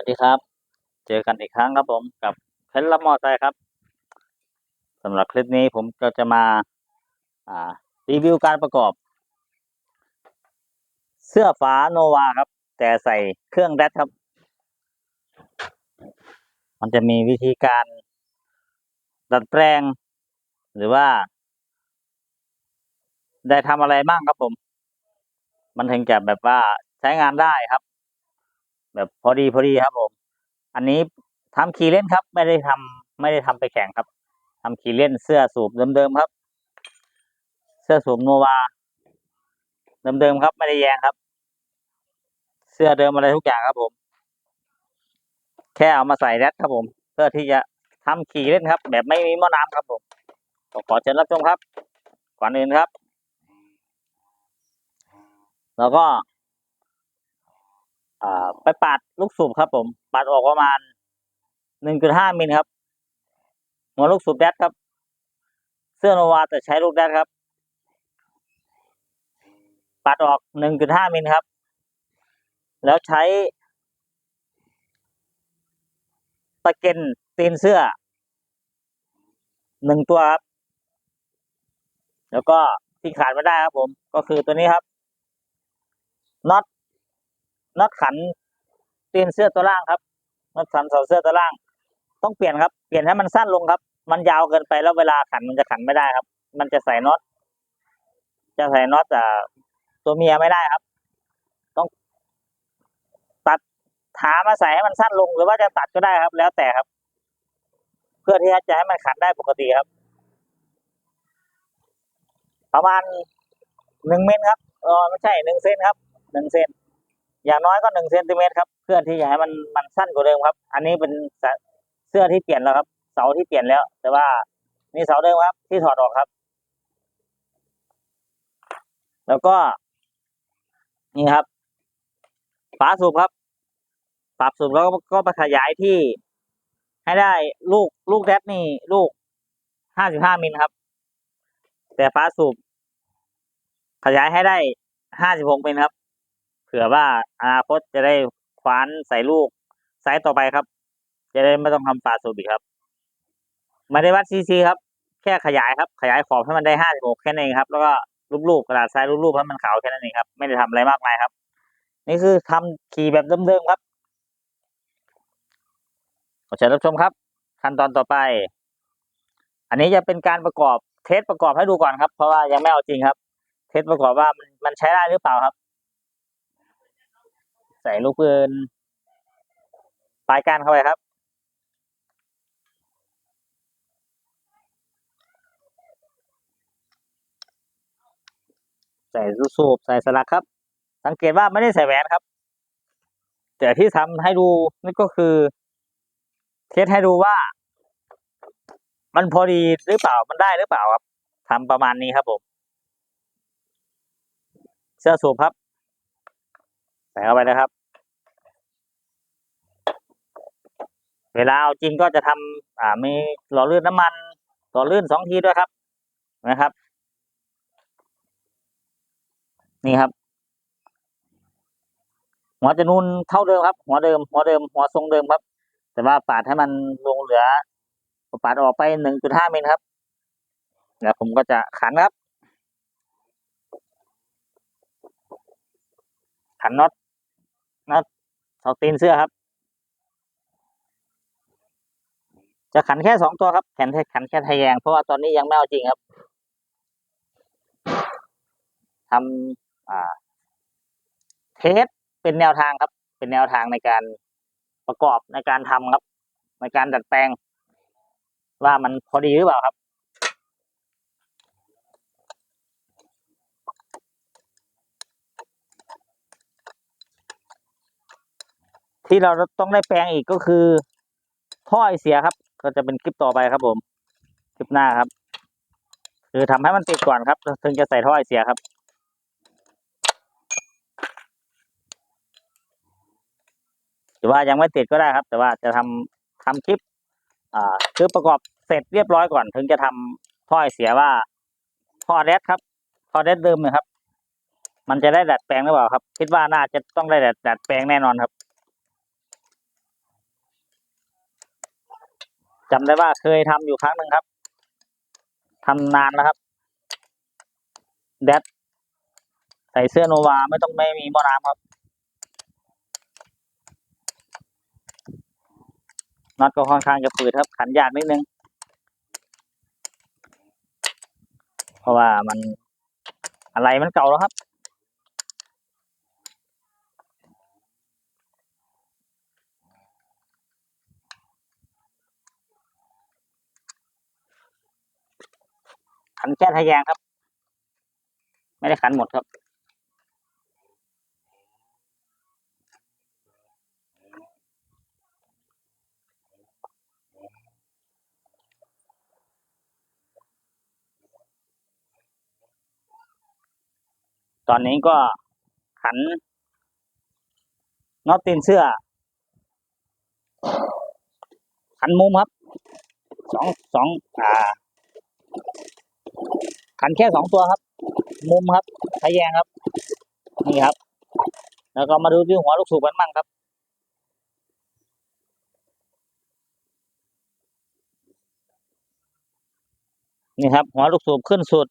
วัสดีครับ เจอกันอีกครั้งครับผมกับเพชรรับมอไซค์ครับสำหรับคลิปนี้ผมก็จะมาอ่ารีวิวการประกอบ เสื้อฝาโนวาครับ แต่ใส่เครื่องแรดครับ มันจะมีวิธีการดัดแปลง หรือว่า ได้ทำอะไรบ้างครับผม มันถึงจะแบบว่าใช้งานได้ครับ แบบพอดีพอดีครับผม อันนี้ทำขี่เล่นครับ ไม่ได้ทำไม่ได้ทำไปแข่งครับทำขี่เล่นเสื้อสูบเดิมๆครับ เสื้อสูบโนวาเดิมๆครับ ไม่ได้แยงครับ เสื้อเดิมอะไรทุกอย่างครับผม แค่เอามาใส่แรดครับผม เพื่อที่จะทำขี่เล่นครับ แบบไม่มีหม้อน้ำครับผมขอเชิญรับชมครับก่อนอื่นครับ แล้วก็ อ่าไปปาดลูกสูบครับ ผมปาดออกประมาณหนึ่งจุดห้ามิลครับหัวลูกสูบแดดครับ เสื้อโนวาแต่ใช้ลูกแดดครับปัดออกหนึ่งจุดห้ามิลครับ แล้วใช้ ตะเก็นตีนเสื้อหนึ่งตัวครับ แล้วก็ที่ขาดไม่ได้ครับผม ก็คือตัวนี้ครับน็อต น็อตขันตีนเสื้อตัวล่างครับน็อตขันเสาเสื้อตัวล่าง ต้องเปลี่ยนครับ เปลี่ยนให้มันสั้นลงครับ มันยาวเกินไปแล้วเวลาขันมันจะขันไม่ได้ครับ มันจะใส่น็อตจะใส่น็อตแต่ตัวเมียไม่ได้ครับ ต้อง ตัดถามาใส่ให้มันสั้นลงหรือว่าจะตัดก็ได้ครับ แล้วแต่ครับ เพื่อที่จะให้มันขันได้ปกติครับ ประมาณหนึ่งเมตรครับเออไม่ใช่หนึ่งเซนครับหนึ่งเซน อย่างน้อยก็หนึ่งเซนติเมตรครับเพื่อที่จะให้มันมันสั้นกว่าเดิมครับ อันนี้เป็นเสื้อที่เปลี่ยนแล้วครับ เสาที่เปลี่ยนแล้ว แต่ว่านี่เสาเดิมครับ ที่ถอดออกครับ แล้วก็ นี่ครับฝาสูบครับฝาสูบแล้วก็ไปขยายที่ ให้ได้ลูกลูกแรดนี่ ลูกห้าสิบห้ามิลครับ แต่ฝาสูบขยายให้ได้ห้าสิบหกมิลครับ เผื่อว่าอนาคตจะได้คว้านใส่ลูกไซส์ต่อไปครับ จะได้ไม่ต้องทำฝาสูบีครับไม่ได้วัดซีซีครับ แค่ขยายครับ ขยายขอบให้มันได้ห้าสิบหกแค่นั้นเองครับ แล้วก็รูปๆกระดาษทรายรูปๆให้มันขาวแค่นั้นเองครับ ไม่ได้ทำอะไรมากมายครับ นี่คือทำขี่แบบเดิมๆครับขอเชิญรับชมครับ ขั้นตอนต่อไป อันนี้จะเป็นการประกอบเทสประกอบให้ดูก่อนครับ เพราะว่ายังไม่เอาจริงครับ เทสประกอบว่ามันมันใช้ได้หรือเปล่าครับ ส่ลูกปืนปลายการเข้าไปครับใส่สูบใส่สลักครับ สังเกตว่าไม่ได้ใส่แหวนครับ แต่ที่ทำให้ดูนี่ก็คือ เทสให้ดูว่า มันพอดีหรือเปล่ามันได้หรือเปล่าครับทำประมาณนี้ครับผมเสื้อสูบครับ ใส่เข้าไปนะครับ เวลาเอาจริงก็จะทำอ่ามีหล่อลื่นน้ำมันหล่อลื่นสองทีด้วยครับนะครับ นี่ครับ หัวจะนูนเท่าเดิมครับ หัวเดิม หัวเดิม หัวทรงเดิมครับ แต่ว่าปาดให้มันลงเหลือปาดออกไปหนึ่งจุดห้าเมิลครับแล้วผมก็จะขันครับ ขันน็อตน็อตเสาตีนเสื้อครับ จะขันแค่สองตัวครับแขนแค่ขันแค่ทะแยงเพราะว่าตอนนี้ยังไม่เอาจริงครับทำเทสเป็นแนวทางครับ เป็นแนวทางในการประกอบในการทำครับ ในการดัดแปลง ว่ามันพอดีหรือเปล่าครับที่เราต้องได้แปลงอีกก็คือท่อไอเสียครับ ก็จะเป็นคลิปต่อไปครับผม คลิปหน้าครับ คือทำให้มันติดก่อนครับ ถึงจะใส่ท่อไอเสียครับหรือว่ายังไม่ติดก็ได้ครับ แต่ว่าจะทำทำคลิป อ่า คือประกอบเสร็จเรียบร้อยก่อน ถึงจะทำท่อไอเสียว่าท่อแดดครับท่อแดดเดิมนะครับ มันจะได้ดัดแปลงหรือเปล่าครับ คิดว่าน่าจะต้องได้ดัดดัดแปลงแน่นอนครับ จำได้ว่าเคยทำอยู่ครั้งหนึ่งครับทำนานแล้วครับแดดใส่เสื้อโนวาไม่ต้องไม่มีหม้อน้ำครับน็อตก็ค่อนข้างจะฝืดครับขันยากนิดนึง เพราะว่ามันอะไรมันเก่าแล้วครับ นแก้ทะแยงครับ ไม่ได้ขันหมดครับตอนนี้ก็ขันน็อตตีนเสื้อ ขันมุมครับสองสองอ่า ขันแค่สองตัวครับ มุมครับทะแยงครับ นี่ครับ แล้วก็มาดูที่หัวลูกสูบกันบ้างครับนี่ครับ หัวลูกสูบขึ้นสุด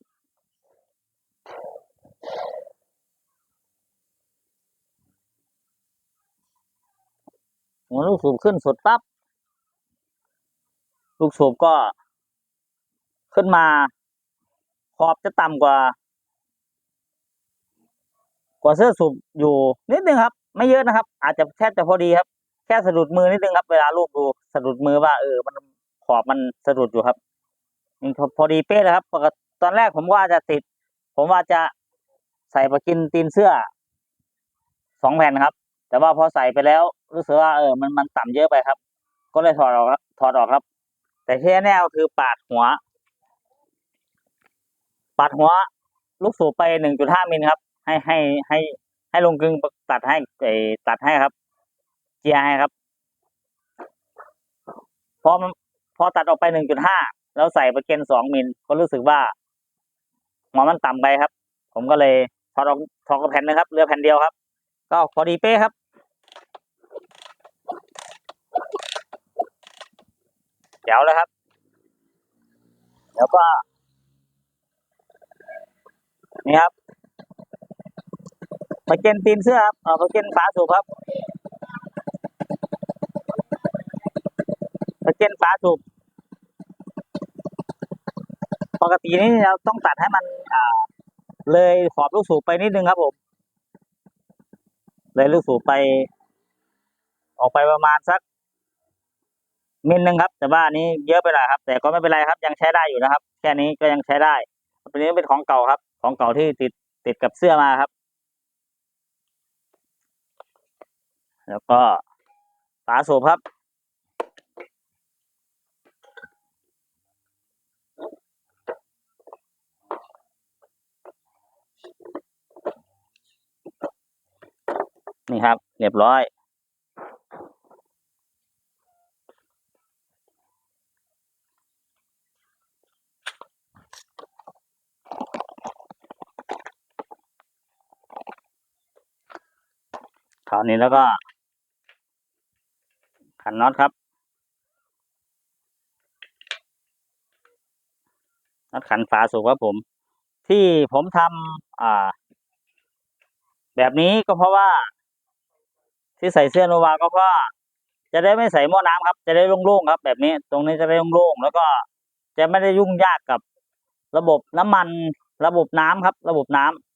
หัวลูกสูบขึ้นสุดปั๊บลูกสูบก็ขึ้นมา ขอบจะต่ำกว่า กว่าเสื้อสูบอยู่นิดนึงครับ ไม่เยอะนะครับ อาจจะแค่จะพอดีครับ แค่สะดุดมือนิดนึงครับ เวลาลูบดูสะดุดมือว่าเออมันขอบมันสะดุดอยู่ครับนี่พอดีเป๊ะเลยครับปกติตอนแรกผมว่าจะติด ผมว่าจะใส่ประกินตีนเสื้อสองแผ่นครับ แต่ว่าพอใส่ไปแล้ว รู้สึกว่าเออมันมันต่ำเยอะไปครับ ก็เลยถอดออกถอดออกครับ แต่ที่แน่ๆก็คือปาดหัว ปาดหัวลูกสูบไปหนึ่งจุดห้ามิลครับ ให้ให้ให้ให้ลงกึงตัดให้ไอตัดให้ครับ เจียร์ให้ครับพอพอตัดออกไปหนึ่งจุดห้าแล้วใส่ประเกนสองมิลก็รู้สึกว่าหัวมันต่ำไปครับ ผมก็เลยถอดออกถอดกับแผ่นนึงครับเหลือแผ่นเดียวครับ ก็พอดีเป๊ะครับเดี๋ยวเลยครับเดี๋ยวก็ นี่ครับประเก็นตีนเสื้อครับเออประเก็นฝาสูบครับประเก็นฝาสูบปกตินี่เราต้องตัดให้มันอ่าเลยขอบลูกสูบไปนิดนึงครับผมเลยลูกสูบไป ออกไปประมาณสักมิลนึงครับ แต่ว่านนี้เยอะไปหน่อยครับ แต่ก็ไม่เป็นไรครับ ยังใช้ได้อยู่นะครับ แค่นี้ก็ยังใช้ได้ตัวนี้เป็นของเก่าครับ ของเก่าที่ติดติดกับเสื้อมาครับ แล้วก็ฝาสูบครับ นี่ครับ เรียบร้อย นี้แล้วก็ ขันน็อตครับน็อตขันฝาสูบครับผม ที่ผมทำอ่า แบบนี้ก็เพราะว่า ที่ใส่เสื้อโนวาก็เพราะจะได้ไม่ใส่หม้อน้ำครับ จะได้โล่งๆครับ แบบนี้ตรงนี้จะได้โล่งๆแล้วก็จะไม่ได้ยุ่งยากกับ ระบบน้ำมัน ระบบน้ำครับ ระบบน้ำ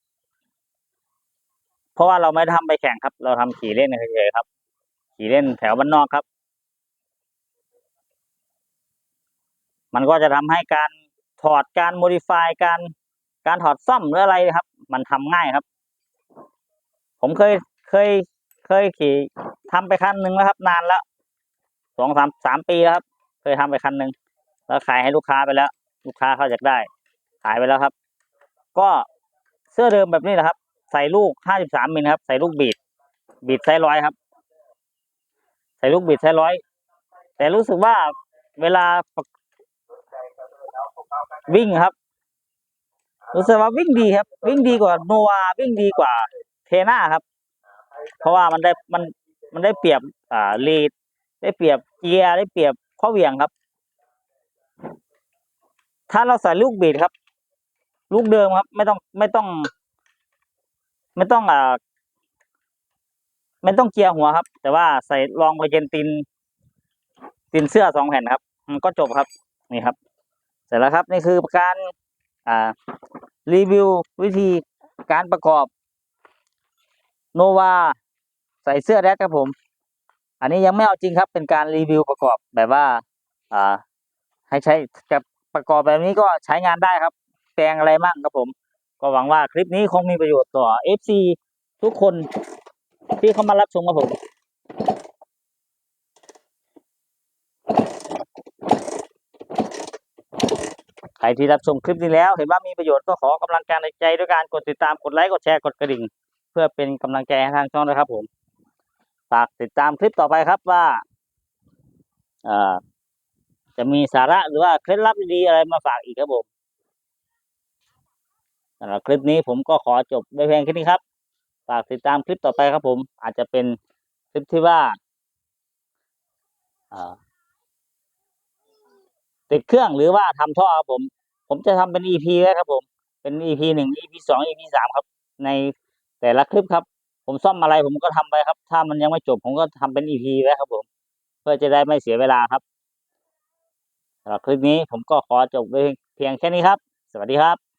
ราะว่าเราไม่ได้ทำไปแข่งครับ เราทำขี่เล่นเฉยๆครับ ขี่เล่นแถวบ้านนอกครับ มันก็จะทำให้การถอดการโมดิฟายการการถอดซ่อมหรืออะไรครับ มันทำง่ายครับ ผมเคยเคยเคยขี่ทำไปคันหนึ่งแล้วครับ นานแล้วสองสามสามปีแล้วครับ เคยทำไปคันหนึ่งแล้วขายให้ลูกค้าไปแล้ว ลูกค้าเขาอยากได้ ขายไปแล้วครับ ก็เสื้อเดิมแบบนี้แหละครับ ใส่ลูกห้าสิบสามมิลครับ ใส่ลูกบีดบีดไซร้อยครับ ใส่ลูกบีดไซร้อย แต่รู้สึกว่าเวลาวิ่งครับ รู้สึกว่าวิ่งดีครับ วิ่งดีกว่าโนวาวิ่งดีกว่าเทน่าครับ เพราะว่ามันได้มันมันได้เปรียบอ่าลีดได้เปรียบเกียร์ได้เปรียบข้อเหวี่ยงครับ ถ้าเราใส่ลูกบีดครับ ลูกเดิมครับ ไม่ต้องไม่ต้อง ไม่ต้องอ่าไม่ต้องเกียร์หัวครับ แต่ว่าใส่รองไปเกนตินตินเสื้อสองแผ่นครับมันก็จบครับนี่ครับ เสร็จแล้วครับนี่คือการอ่ารีวิววิธีการประกอบโนวาใส่เสื้อแรกครับผม อันนี้ยังไม่เอาจริงครับ เป็นการรีวิวประกอบแบบว่า อ่า ให้ใช้กับประกอบแบบนี้ก็ใช้งานได้ครับ แปลงอะไรมั่งครับผม ก็หวังว่าคลิปนี้คงมีประโยชน์ต่อ FC ทุกคนที่เข้ามารับชมครับผมใครที่รับชมคลิปนี้แล้ว เห็นว่ามีประโยชน์ก็ขอกำลังใจด้วยการกดติดตามกดไลค์กดแชร์กดกระดิ่ง เพื่อเป็นกำลังใจให้ทางช่องนะครับผมฝากติดตามคลิปต่อไปครับว่าอ่อจะมีสาระหรือว่าเคล็ดลับดีๆอะไรมาฝากอีกครับผม สำหรับคลิปนี้ผมก็ขอจบด้วยเพียงแค่นี้ครับ ฝากติดตามคลิปต่อไปครับผมอาจจะเป็นคลิปที่ว่าติดเครื่องหรือว่าทำท่อครับผม ผมจะทำเป็น EP ไว้ครับผม เป็น EP หนึ่ง EP สอง EP สามครับ ในแต่ละคลิปครับ ผมซ่อมอะไรผมก็ทำไปครับ ถ้ามันยังไม่จบ ผมก็ทำเป็น EP ไว้ครับผม เพื่อจะได้ไม่เสียเวลาครับสำหรับคลิปนี้ผมก็ขอจบไว้เพียงแค่นี้ครับ สวัสดีครับ